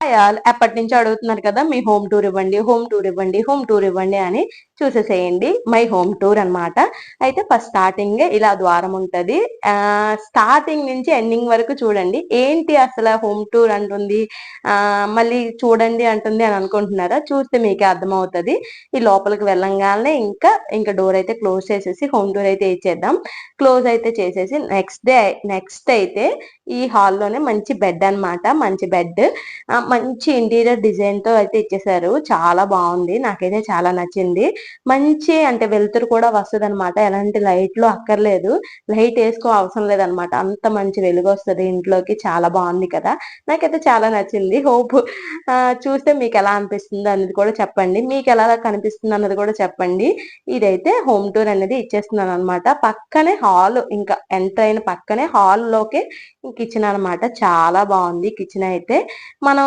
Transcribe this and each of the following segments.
ఎప్పటి నుంచి అడుగుతున్నారు కదా మీ హోమ్ టూర్ ఇవ్వండి హోమ్ టూర్ ఇవ్వండి హోమ్ టూర్ ఇవ్వండి అని చూసేసేయండి. మై హోమ్ టూర్ అన్నమాట. అయితే ఫస్ట్ స్టార్టింగ్ ఇలా ద్వారం ఉంటది. ఆ స్టార్టింగ్ నుంచి ఎండింగ్ వరకు చూడండి. ఏంటి అసలు హోమ్ టూర్ అంటుంది? ఆ మళ్ళీ చూడండి అంటుంది అని అనుకుంటున్నారా? చూస్తే మీకే అర్థమవుతుంది. ఈ లోపలికి వెళ్ళంగానే ఇంకా ఇంకా డోర్ అయితే క్లోజ్ చేసేసి హోమ్ టూర్ అయితే ఇచ్చేద్దాం. క్లోజ్ అయితే చేసేసి నెక్స్ట్ డే నెక్స్ట్ అయితే ఈ హాల్లోనే మంచి బెడ్ అన్నమాట. మంచి బెడ్. మంచి ఇంటీరియర్ డిజైన్తో అయితే ఇచ్చేసారు. చాలా బాగుంది. నాకైతే చాలా నచ్చింది. మంచి అంటే వెలుతురు కూడా వస్తుంది అనమాట ఎలాంటి లైట్లు అక్కర్లేదు. లైట్ వేసుకో అవసరం లేదనమాట అంత మంచి వెలుగు వస్తుంది ఇంట్లోకి. చాలా బాగుంది కదా. నాకైతే చాలా నచ్చింది. హోప్ చూస్తే మీకు ఎలా అనిపిస్తుంది అనేది కూడా చెప్పండి. మీకు ఎలా కనిపిస్తుంది అన్నది కూడా చెప్పండి. ఇదైతే హోమ్ టూర్ అనేది ఇచ్చేస్తున్నాను అనమాట పక్కనే హాల్ ఇంకా ఎంటర్ అయిన పక్కనే హాల్లోకి కిచెన్ అనమాట చాలా బాగుంది కిచెన్ అయితే. మనం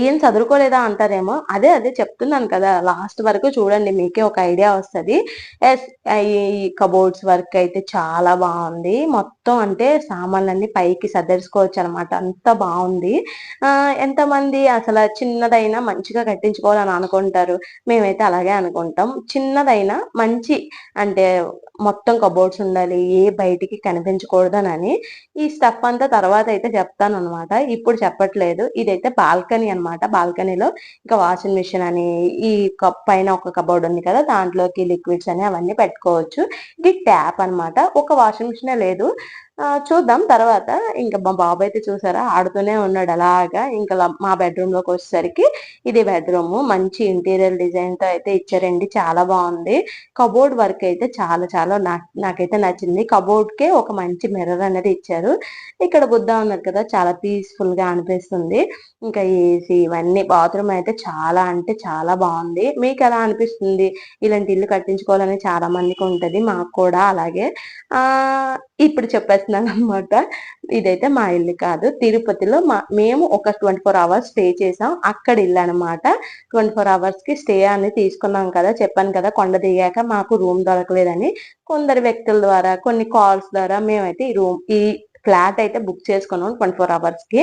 ఏం చదువుకోలేదా అంటారేమో? అదే అదే చెప్తున్నాను కదా లాస్ట్ వరకు చూడండి మీకే ఒక ఐడియా వస్తుంది. ఎస్ ఈ కబోర్డ్స్ వర్క్ అయితే చాలా బాగుంది. మొత్తం అంటే సామాన్లన్నీ పైకి సదర్చుకోవచ్చు అనమాట అంత బాగుంది. ఎంతమంది అసలు చిన్నదైనా మంచిగా కట్టించుకోవాలని అనుకుంటారు? మేమైతే అలాగే అనుకుంటాం. చిన్నదైనా మంచి అంటే మొత్తం కబోర్డ్స్ ఉండాలి ఏ బయటికి కనిపించకూడదనని ఈ స్టఫ్ అంతా తర్వాత అయితే చెప్తాను అనమాట ఇప్పుడు చెప్పట్లేదు. ఇదైతే బాల్కనీ అనమాట బాల్కనీలో. ఇంకా వాషింగ్ మిషన్ అని ఈ కప్ పైన ఒక కబోర్డ్ ఉంది కదా దాంట్లోకి లిక్విడ్స్ అని అవన్నీ పెట్టుకోవచ్చు. ఇది ట్యాప్ అనమాట ఒక వాషింగ్ మిషనే లేదు. చూద్దాం తర్వాత. ఇంకా మా బాబు అయితే చూసారా ఆడుతూనే ఉన్నాడు అలాగా. ఇంకా మా బెడ్రూమ్లోకి వచ్చేసరికి ఇది బెడ్రూమ్ మంచి ఇంటీరియర్ డిజైన్తో అయితే ఇచ్చారండి. చాలా బాగుంది. కబోర్డ్ వర్క్ అయితే చాలా చాలా నాకైతే నచ్చింది. కబోర్డ్ కే ఒక మంచి మిర్రర్ అనేది ఇచ్చారు. ఇక్కడ బుద్ధ ఉన్నారు కదా చాలా పీస్ఫుల్గా అనిపిస్తుంది. ఇంకా ఏసీ ఇవన్నీ బాత్రూమ్ అయితే చాలా అంటే చాలా బాగుంది. మీకు ఎలా అనిపిస్తుంది? ఇలాంటి ఇల్లు కట్టించుకోవాలని చాలా మందికి ఉంటది మాకు కూడా అలాగే. ఆ ఇప్పుడు చెప్పేస్తున్నాను అనమాట ఇదైతే మా ఇల్లు కాదు. తిరుపతిలో మా మేము ఒక ట్వంటీ ఫోర్ అవర్స్ స్టే చేసాం. అక్కడ ఇల్లు అనమాట ట్వంటీ ఫోర్ అవర్స్కి స్టే అని తీసుకున్నాం కదా చెప్పాను కదా కొండ దిగాక మాకు రూమ్ దొరకలేదని. కొందరు వ్యక్తుల ద్వారా కొన్ని కాల్స్ ద్వారా మేమైతే ఈ రూమ్ ఈ ఫ్లాట్ అయితే బుక్ చేసుకున్నాం ట్వంటీ ఫోర్ అవర్స్కి.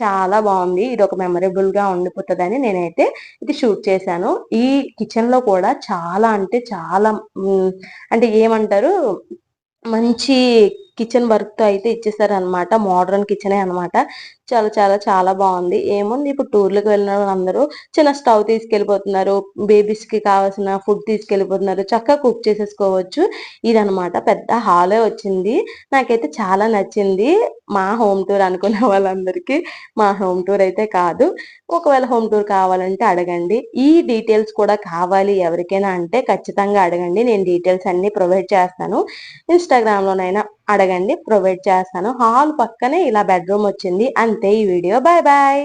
చాలా బాగుంది ఇది ఒక మెమరబుల్గా ఉండిపోతుందని నేనైతే ఇది షూట్ చేశాను. ఈ కిచెన్లో కూడా చాలా అంటే చాలా అంటే ఏమంటారు మంచి కిచెన్ వర్క్తో అయితే ఇచ్చేసారనమాట మోడర్న్ కిచెనే అనమాట చాలా చాలా చాలా బాగుంది. ఏముంది? ఇప్పుడు టూర్లకు వెళ్ళిన వాళ్ళందరూ చిన్న స్టవ్ తీసుకెళ్ళిపోతున్నారు. బేబీస్కి కావాల్సిన ఫుడ్ తీసుకెళ్ళిపోతున్నారు. చక్కగా కుక్ చేసేసుకోవచ్చు. ఇదనమాట పెద్ద హాలే వచ్చింది. నాకైతే చాలా నచ్చింది. మా హోమ్ టూర్ అనుకునే వాళ్ళందరికీ మా హోమ్ టూర్ అయితే కాదు. ఒకవేళ హోమ్ టూర్ కావాలంటే అడగండి. ఈ డీటెయిల్స్ కూడా కావాలి ఎవరికైనా అంటే ఖచ్చితంగా అడగండి. నేను డీటెయిల్స్ అన్ని ప్రొవైడ్ చేస్తాను. ఇన్స్టాగ్రామ్ లోనైనా అడగండి ప్రొవైడ్ చేస్తాను. హాల్ పక్కనే ఇలా బెడ్రూమ్ వచ్చింది. అంతే ఈ వీడియో. Bye bye.